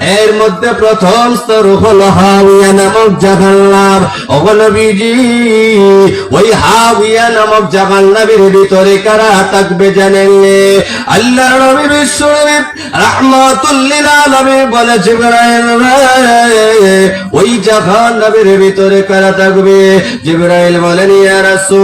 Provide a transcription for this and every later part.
এর মধ্যে প্রথম স্তর হলো হাওয়া নামক জাহান্নাম। ও ওই হাওয়া নামক জাহান্নামের ভিতরে কারা থাকবে জানেননি আল্লাহর নবী বিশ্ব নবী রাহমাতুল লিল আলামিন বলে ওই জাহান্নামের ভিতরে কারা থাকবে? জিবরাইল বলেন, ইয়া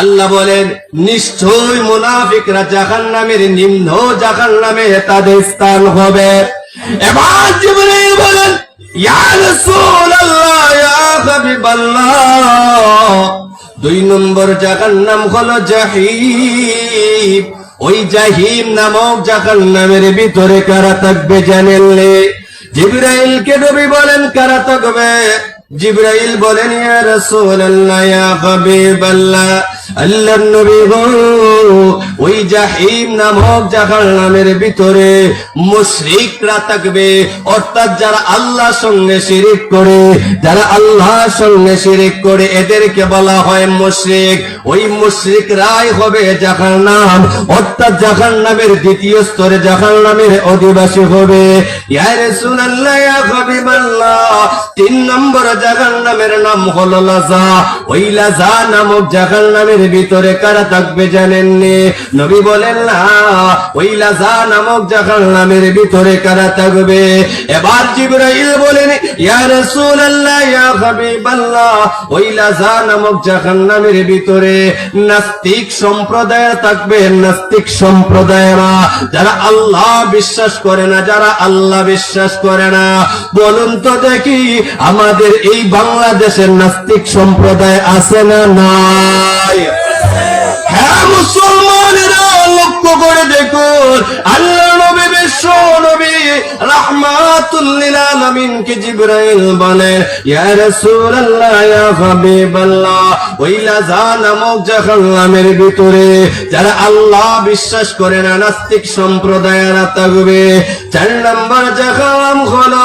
আল্লাহ বলেন নিশ্চয় মুনাফিকরা জাহান নামের নিম্ন জাহান নামে তাদের স্থান হবে। এবার বলেন দুই নম্বর জাহান নাম হলো জাহিম। ওই জাহিম নামক জাহান নামের ভিতরে কারা থাকবে জিব্রাইল কে নবী বলেন, কারা থাকবে? জিব্রাইল বলেন, ইয়া রাসূলুল্লাহ, ইয়া হাবিবাল্লাহ। আল্লাহর নবী গো, ওই জাহিম নামক জাহান্নামের ভিতরে মুশরিকরা থাকবে। অর্থাৎ যারা আল্লাহর সঙ্গে শিরিক করে, যারা আল্লাহর সঙ্গে শিরিক করে, এদেরকে বলা হয় মুশরিক। ওই হবে জাহান্নাম অর্থাৎ জাহান্নামের দ্বিতীয় স্তরে জাহান্নামের অধিবাসী হবে। ইয়া রাসূলুল্লাহ, ইয়া হাবিবাল্লাহ, তিন নম্বর জাহান্নামের নাম হলো লাজা। ওই লাজা নামক জাহান্নামের ভিতরে কারা থাকবে জানেননি? নবী বলেন, না, ওই লাজা নামক জাহান্নামের ভিতরে কারা থাকবে? এবার জিবরাইল বলেন, ইয়া রাসূলুল্লাহ, ইয়া হাবিবাল্লাহ, ওই লাজা নামক জাহান্নামের ভিতরে নাস্তিক সম্প্রদায় থাকবে, নাস্তিক সম্প্রদায়রা। যারা আল্লাহ বিশ্বাস করে না, যারা আল্লাহ বিশ্বাস করে না। বলুন তো দেখি, আমাদের এই বাংলাদেশের নাস্তিক সম্প্রদায় আছে না নাই? করে দেখুন। আল্লাহ নবী, বিশ্ব নবী, রাহমাতুল্লিল আলামিন কে জিবরাইল বলে, ইয়া রাসূলুল্লাহ, ইয়া জাহান্নামের ভিতরে, যারা আল্লাহ বিশ্বাস করে না, নাস্তিক সম্প্রদায়েরা থাকবে, চার নম্বর জাহান্নাম হলো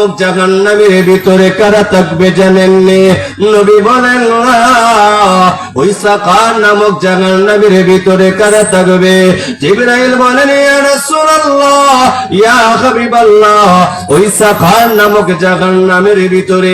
জাহান্নামের ভিতরে কারা থাকবে জানেননি নবী বলেন নামক জাহান্নামের ভিতরে কারা থাকবে? জিবরাইল বলেন, ইয়া হাবিবাল্লাহ ওই সাকার নামক জাহান্নামের ভিতরে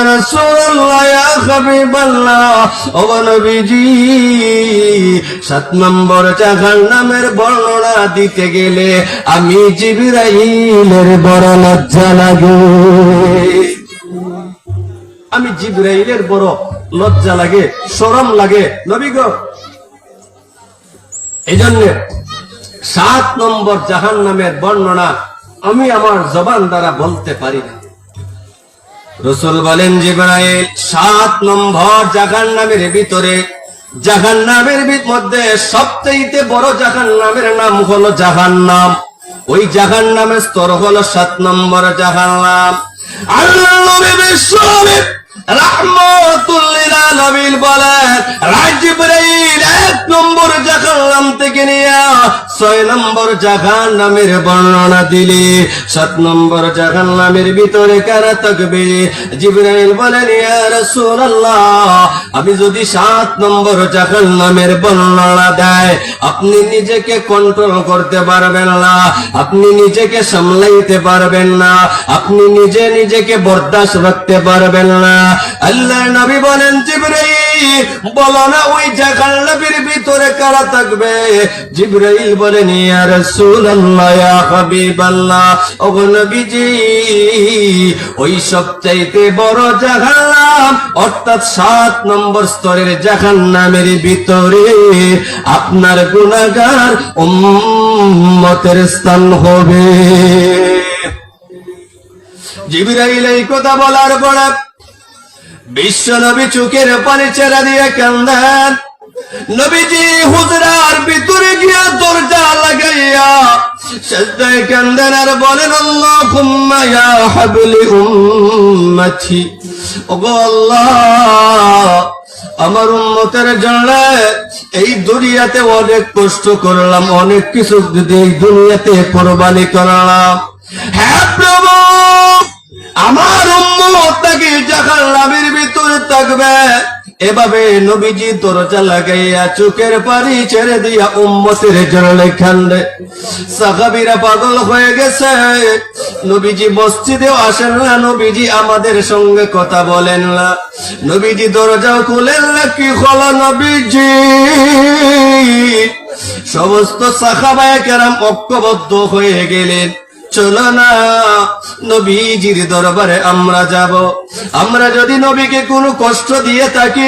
সাত নম্বর জাহান্নামের বর্ণনা দিতে গেলে আমি জিবরাইলের বড় লজ্জা লাগে। আমি জিবরাইলের বড় লজ্জা লাগে, শরম লাগে। নবী গো এই জন্য সাত নম্বর জাহান নামের বর্ণনা আমি আমার জবান দ্বারা বলতে পারি না। রসুল বলেন জিব্রাইল, সাত নম্বর জাহান নামের ভিতরে। জাহান নামের মধ্যে সবচেয়ে বড় জাহান নামের নাম হলো জাহান নাম ওই জাহান নামের স্তর হলো সাত নম্বর জাহান নাম আল্লাহ আমি যদি সাত নম্বর জাহান্নামের বর্ণনা দেয়, আপনি নিজেকে কন্ট্রোল করতে পারবেন না, আপনি নিজেকে সামলাইতে পারবেন না, আপনি নিজে নিজেকে বরদাস্ত রাখতে পারবেন না। আল্লাহ নবী বলেন বলো না ওই জাহান্নামের ভিতরে কারা থাকবে? জিবরাইল বলেন আপনার উম্মতের স্থান হবে। জিবরাইল এই কথা বলার পরে বিশ্ব নবী চোখের পানি চেরা দিয়ে কান্দেন। নবীজি হুজরার ভিতরে গিয়া দরজা লাগাইয়া সেজদায় কান্দেন আর বলেন হাবলি আমার উন্মতের জন্য এই দুনিয়াতে অনেক কষ্ট করলাম, অনেক কিছু এই দুনিয়াতে কোরবানি করলাম। হ্যাঁ প্রভু! আমার উম্মত নাকি জাহান্নামের ভিতরে থাকবে, এভাবে নবীজি দরজা লাগাইয়া চোখের পানি ছেড়ে দিয়া উম্মতের জন্য খান্দে। সাহাবিরা পাগল হয়ে গেছে। নবীজি মসজিদেও আসেন না, নবীজি আমাদের সঙ্গে কথা বলেন না। নবীজি দরজাও খুলেন না, কি হলো নবীজি? সমস্ত সাহাবায় কেরাম ঐক্যবদ্ধ হয়ে গেলেন। চলো না। নবীজির দরবারে আমরা যাব। আমরা যদি নবীকে কোনো কষ্ট দিয়ে থাকি,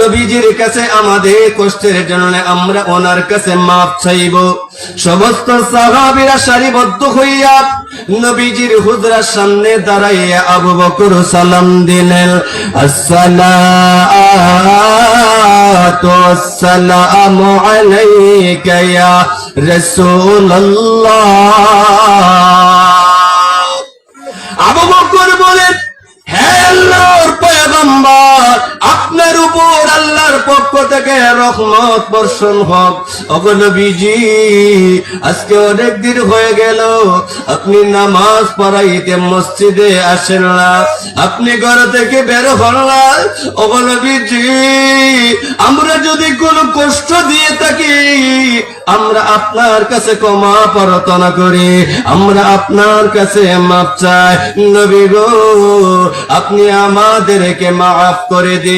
নবীজির কাছে আমাদের কষ্টের জন্য আমরা ওনার কাছে মাপ চাইব। সমস্ত সাহাবীরা সারিবদ্ধ হইয়া নবীজির হুজরার সামনে দাঁড়াইয়া আবু বকর সালাম দিলেন আসসালামু আলাইকা ইয়া রাসূলুল্লাহ। আবু বকর বলেন হে আল্লাহর পয়গম্বর আপনার উপর আল্লাহর পক্ষ থেকে রহমত বর্ষণ হোক। অগনবীজি আজকে অনেক দিন হয়ে গেল। আপনি নামাজ পড়াইতে মসজিদে আসেন না। আপনি ঘর থেকে বের হন না। অগনবীজি আমরা যদি কোনো কষ্ট দিয়ে থাকি, আমরা আপনার কাছে ক্ষমা প্রার্থনা করি। আমরা আপনার কাছে মাপ চাই। নবী গো, আপনি আমাদেরকে মাফ করে দিন।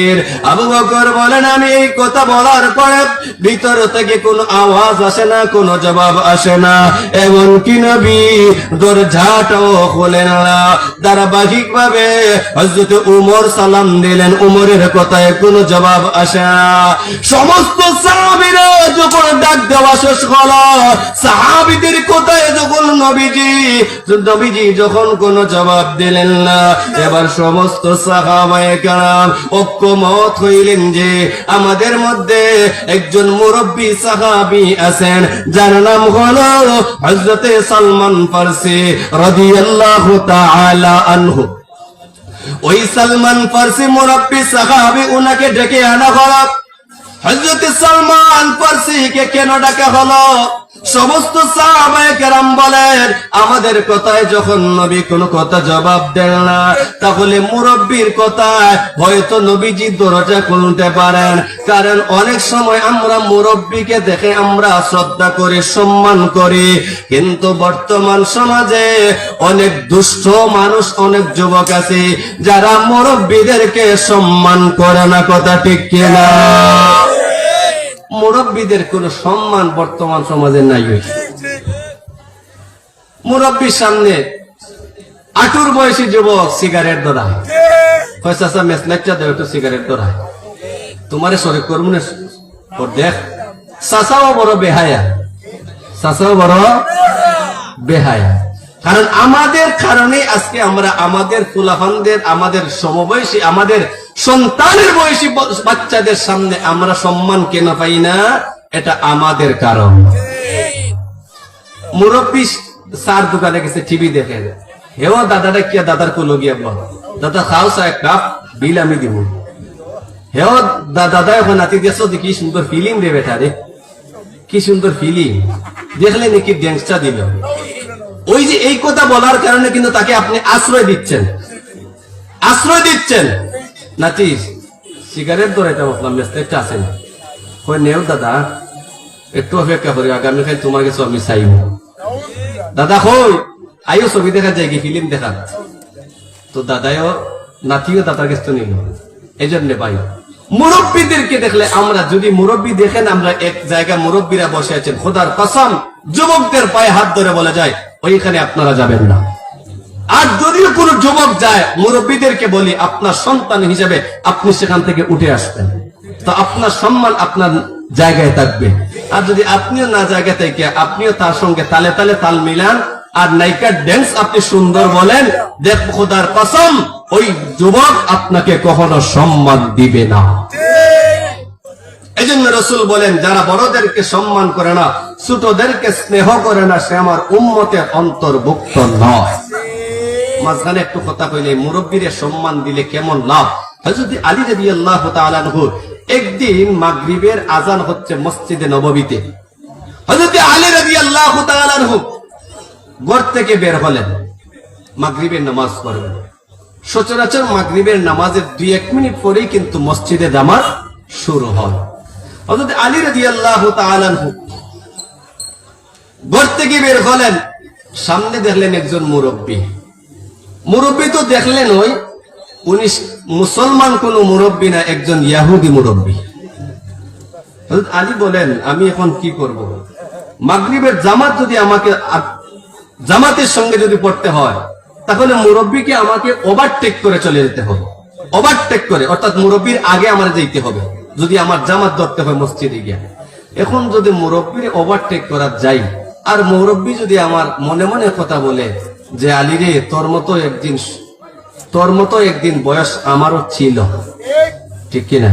আবু বকর বলেন, আমি এই কথা বলার পরে ভিতর থেকে কোনো আওয়াজ আসে না জবাব আসে না। এমন কি নবী না। ধারাবাহিক ভাবে হজরত উমর সালাম দিলেন, উমরের কথায় কোনো জবাব আসে না। সমস্ত সাহাবীরা যখন ডাক দেওয়া শেষ হলো, সাহাবীদের কথায় যখন নবীজি নবীজি যখন কোনো জবাব দিলেন না, এবার সমস্ত সাহাবায়ে কারাম ঐক্যমত হইলেন যে আমাদের মধ্যে একজন মুরব্বী সাহাবী আছেন, যার নাম হলো হযরতে সালমান ফারসি রাদিয়াল্লাহু তাআলা আনহু। ওই সালমান ফারসি মুরব্বী সাহাবী উনাকে ডেকে আনা হলো। হযরত সালমান ফারসিকে কেন ডাকা হলো? সমস্ত আমাদের কথায় যখন নবী কোনো কথা জবাব দেন না, তাহলে মুরব্বীর কথায় হয়তো নবীজি দরজা খুলতে পারেন। কারণ অনেক সময় আমরা মুরব্বীকে দেখে আমরা শ্রদ্ধা করি, সম্মান করি। কিন্তু বর্তমান সমাজে অনেক দুষ্ট মানুষ, অনেক যুবক আছে, যারা মুরব্বীদেরকে সম্মান করে না, কথা ঠিক কিনা? মুরব্বীদের কোন সম্মান বর্তমান সমাজে নাই হয়েছে। মুরব্বীর সামনে আটুর বয়সী যুবক সিগারেট মেসলেকটা দেয় একটু সিগারেট তোমারে সরে করব না দেখ। চাচাও বড় বেহায়া। চাচাও বড় বেহায়া। কারণ আমাদের কারণে আজকে আমরা আমাদের ফুলাফানদের, আমাদের সমবয়সী, আমাদের সন্তানের বয়সী বাচ্চাদের সামনে আমরা সম্মান কেন পাই না? এটা আমাদের কারণ। মুরব্বী সার দোকানে গেছে, টিভি দেখে। হেও, দাদাটা কি দাদার কোলো গিয়া বল? দাদা, খাও সা এক কাপ, বিল আমি দিব। হেও দাদা এখন নাতি যে কি সুন্দর ফিলিং রে বেটা রে। কি সুন্দর ফিলিং দেখলে নাকি ড্যান্সটা দিল। ওই যে এই কথা বলার কারণে কিন্তু তাকে আপনি আশ্রয় দিচ্ছেন। আশ্রয় দিচ্ছেন। নাতি সিগারেট ধরে এটা বললাম মেস্তেকটা আছে। না কই নেও দাদা, একটু অপেক্ষা করি, আগামীকাল তোমার কাছে আমি চাইব। দাদা, কই? আইও ছবি দেখা যায় কি ফিল্ম দেখা তো দাদাইও নাতিও দাদার কাছে নিল। এই জন্য ভাই মুরব্বীদেরকে দেখলে আমরা যদি মুরব্বী দেখেন, আমরা এক জায়গায় মুরব্বীরা বসে আছেন, খোদার কসম, যুবকদের পায়ে হাত ধরে বলা যায়, ওইখানে আপনারা যাবেন না। আর যদিও কোনো যুবক যায়, মুরব্বীদেরকে বলি, আপনার সন্তান হিসেবে আপনি সেখান থেকে উঠে আসবেন তো আপনার সম্মান আপনার জায়গায় থাকবে। আর যদি আপনিও না জায়গায় থেকে, আপনিও তার সঙ্গে তালে তালে তাল মিলান। আর নায়িকার ড্যান্স আপনি সুন্দর বলেন দেব খোদার কসম, ওই যুবক আপনাকে কখনো সম্মান দিবে না। এই রসুল বলেন, যারা বড়দেরকে সম্মান করে না, ছোটদেরকে স্নেহ করে না, সে আমার উম্মতের অন্তর্ভুক্ত নয়। মাঝখানে একটু কথা কইলে, মুরব্বীরে সম্মান দিলে কেমন লাভ? হযরত আলী তাআলা আনহু একদিন আজান হচ্ছে মসজিদে নববীতে। হযরত আলী আনহু ঘর থেকে বের হলেন নামাজ পড়বেন সচরাচর নামাজের দুই এক মিনিট পরেই কিন্তু মসজিদে জামাত শুরু হয়। হযরত আলী রাদিয়াল্লাহু তাআলা আনহু ঘর থেকে বের হলেন, সামনে দেখলেন একজন মুরব্বী। মুরব্বী তো দেখলেন ওই, উনি মুসলমান কোন মুরব্বী না, একজন ইয়াহুদি মুরব্বী। আলী বলেন, আমি এখন কি করব? মাগরিবের জামাত যদি আমাকে জামাতের সঙ্গে যদি পড়তে হয়, তাহলে মুরব্বীকে আমাকে ওভারটেক করে চলে যেতে হবে। ওভারটেক করে, অর্থাৎ মুরব্বীর আগে আমার যেতে হবে, যদি আমার জামাত ধরতে হয় মসজিদে গিয়া। এখন যদি মুরব্বীর ওভারটেক করা যাই আর মুরব্বী যদি আমার মনে মনে কথা বলে যে আলী রে তোর মতো একদিন তোর মতো একদিন বয়স আমারও ছিল। ঠিক কিনা?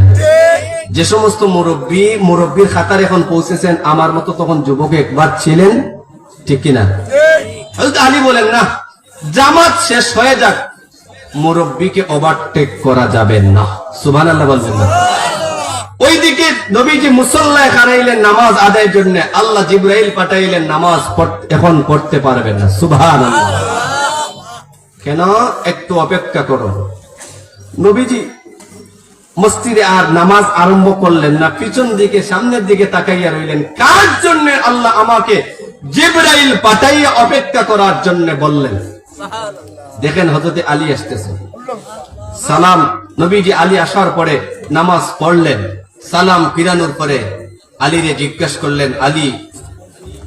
যে সমস্ত মুরব্বী, মুরব্বীর খাতার এখন পৌঁছেছেন, আমার মতো তখন যুবক একবার ছিলেন? ঠিক কিনা? আলী বলেন, না, জামাত শেষ হয়ে যাক। মুরব্বীকে ওভারটেক করা যাবে না। সুবহান আল্লাহ বলবেন না। ওইদিকে নবীজি মুসল্লায় খারাইলেন নামাজ আদায়ের জন্য। আল্লাহ জিব্রাইল পাঠাইলেন নামাজ এখন পড়তে পারবেন না। সুবহান কেন? একটু অপেক্ষা করো। নবীজি মসজিদে আর নামাজ আরম্ভ করলেন না। পিছন দিকে সামনের দিকে তাকাইয়া রইলেন। কার জন্য আল্লাহ আমাকে জিব্রাইল পাঠাইয়া অপেক্ষা করার জন্য বললেন? দেখেন হজরতে আলী আসতেছে। সালাম। নবীজি আলী আসার পরে নামাজ পড়লেন। সালাম ফিরানোর পরে আলীরে জিজ্ঞাসা করলেন, আলী,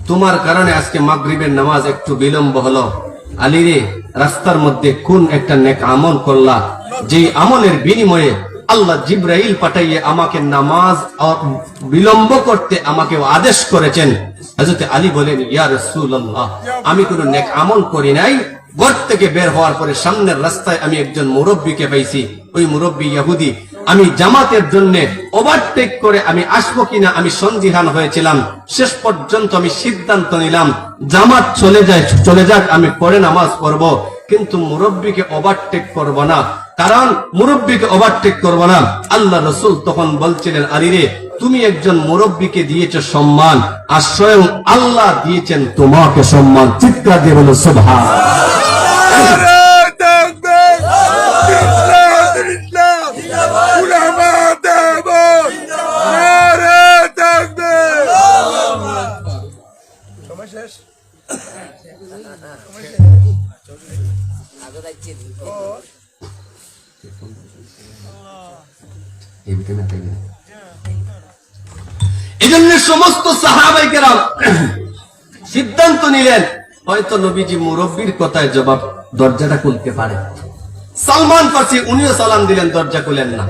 তোমার কারণে আজকে মাগরিবের নামাজ একটু বিলম্ব হলো। আলী রে রাস্তার মধ্যে কোন একটা নেক আমল করলা যে আমলের বিনিময়ে আল্লাহ জিব্রাইল পাঠাইয়ে আমাকে নামাজ বিলম্ব করতে আমাকে আদেশ করেছেন। হযরত আলী বলেন, ইয়া রাসূলুল্লাহ, আমি কোন নেক আমল করি নাই ঘর থেকে বের হওয়ার পরে সামনের রাস্তায় আমি একজন মুরব্বীকে পাইছি। ওই মুরব্বী ইহুদি। আমি জামাতের জন্য ওভারটেক করে আমি আসব কিনা আমি সন্দিহান হয়েছিলাম। শেষ পর্যন্ত আমি সিদ্ধান্ত নিলাম, জামাত চলে যায়, চলে যাক, আমি পরে নামাজ পড়ব। কিন্তু মুরব্বীকে ওভারটেক করব না। কারণ মুরব্বীকে ওভারটেক করব না। আল্লাহ রসুল তখন বলছিলেন আলিরে তুমি একজন মুরব্বীকে দিয়েছ সম্মান, আর স্বয়ং আল্লাহ দিয়েছেন তোমাকে সম্মান। চিৎকার দিয়ে বলো, সুবহান। সমস্ত সাহাবাইকেরাম সিদ্ধান্ত নিলেন, হয়তো নবীজি মুরব্বীর কথায় জবাব দরজাটা খুলতে পারে। সালমান ফার্সি উনিও সালাম দিলেন, দরজা খুলেন না।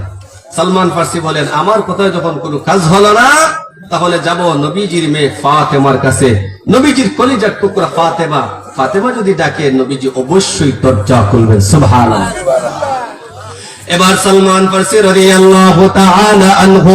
সালমান ফার্সি বলেন, আমার কথায় যখন কোনো কাজ হলো না, তাহলে যাব নবীজির মেয়ে ফাতেমার কাছে। নবীজির কলিজার টুকরা ফাতেমা। ফাতেমা যদি ডাকে, নবীজি অবশ্যই দরজা খুলবেন, সুবহানাল্লাহ। এবার সালমান ফার্সি রাদিয়াল্লাহু তাআলা আনহু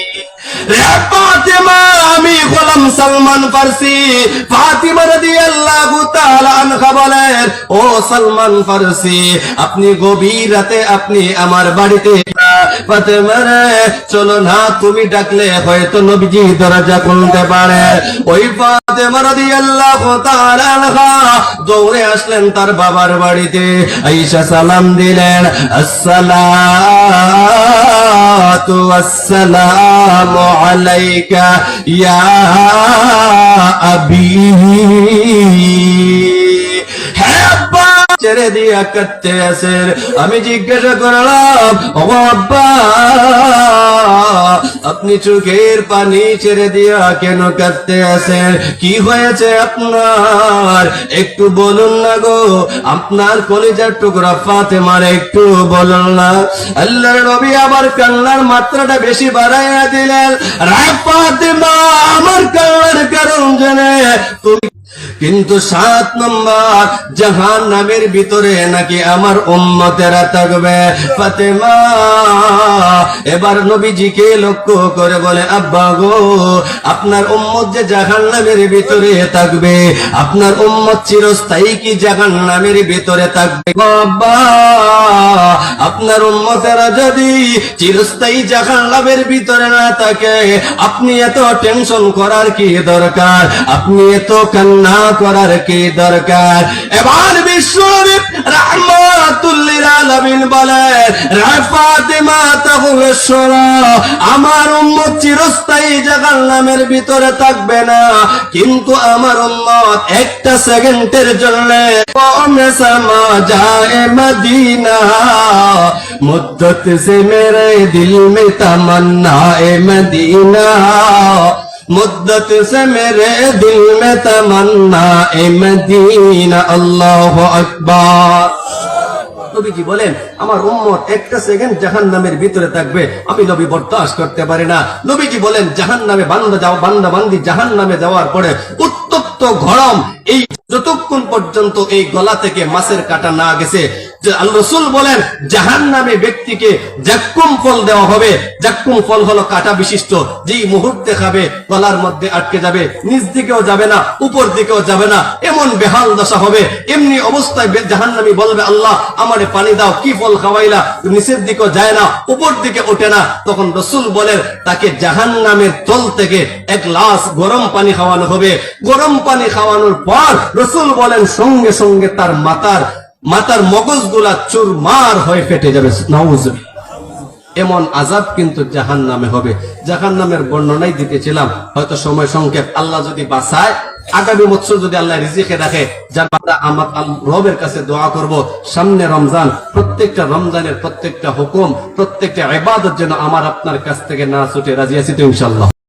আমি গোলাম সালমান ফারসি। ফাতিমা রাদিয়াল্লাহু তাআলা আনহা বলেন, ও সালমান ফারসি, আপনি গভীর রাতে আপনি আমার বাড়িতে ফাতেমা রে চলো না, তুমি ডাকলে হয়তো নবীজি দরজা খুলতে পারে। ওই ফাতেমা রাদিয়াল্লাহু তাআলা আনহা দৌড়ে আসলেন তার বাবার বাড়িতে। আয়েশা সালাম দিলেন, আসসালাতু আলাইকা ইয়া আবি। ছেড়ে দিয়া কাটতে আসেন আমি জিজ্ঞাসা করলাম, ও আব্বা, আপনি চোখের পানি ছেড়ে দিয়া কেন কাটতে আসেন কি হয়েছে আপনার? একটু বলুন না গো, আপনার কলিজার টুকরা ফাতেমার একটু বলুন না। আল্লাহর নবী আবার কান্নার মাত্রাটা বেশি বাড়াইয়া দিলেন। রায় ফাতেমা, আমার কান্নার কারণ জেনে তুমি কিন্তু সাত নম্বর জাহান নামের ভিতরে নাকি আমার উম্মতেরা থাকবে। ফাতেমা, এবার নবীজিকে লক্ষ্য করে বলে, আব্বা গো, আপনার উম্মত যে জাহান নামের ভিতরে থাকবে, আপনার উম্মত চিরস্থায়ী কি জাহান নামের ভিতরে থাকবে? গো আব্বা, আপনার উম্মতেরা যদি চিরস্থায়ী জাহান নামের ভিতরে না থাকে, আপনি এত টেনশন করার কি দরকার? আপনি এত কান্না না করার কি দরকার? এবার বিশ্ব রাহমাতুল্লিল আমার ভিতরে থাকবে না। কিন্তু আমার একটা সেকেন্ডের জন্য মুদ্দত সে মেরে দিল মে তামান্না এ মদিনা। مدت سے میرے دل میں تمنا اے مدینہ اللہ اکبর নবীজি বলেন, আমার উম্মত একটা সেকেন্ড জাহান নামের ভিতরে থাকবে, আমি নবী বরদাস্ত করতে পারি না। নবীজি বলেন জাহান নামে বান্দা যাও বান্দা বান্দি জাহান নামে যাওয়ার পরে উত্তপ্ত গরম এই যতক্ষণ পর্যন্ত এই গলা থেকে মাছের কাটা না গেছে জাহান নামে উপর বলবে, আল্লাহ, আমারে পানি দাও, কি ফল খাওয়াইলা? নিচের দিকেও যায় না, উপর দিকে ওঠে না। তখন রসুল বলেন, তাকে জাহান নামের তল থেকে এক গ্লাস গরম পানি খাওয়ানো হবে। গরম পানি খাওয়ানোর পর রসুল বলেন, সঙ্গে সঙ্গে তার মাতার মাতার মগজগুলা চুরমার হয়ে ফেটে যাবে এমন আজাব কিন্তু জাহান নামে হবে। জাহান নামের বর্ণনাই দিতেছিলাম, হয়তো সময় সংক্ষেপ। আল্লাহ যদি বাঁচায়, আগামী বছর যদি আল্লাহ রিজিকে রাখে, যার আমরা আমার রবের কাছে দোয়া করব, সামনে রমজান, প্রত্যেকটা রমজানের প্রত্যেকটা হুকুম, প্রত্যেকটা ইবাদত যেন আমার আপনার কাছ থেকে না ছুটে, রাজি আছি তো ইনশাল্লাহ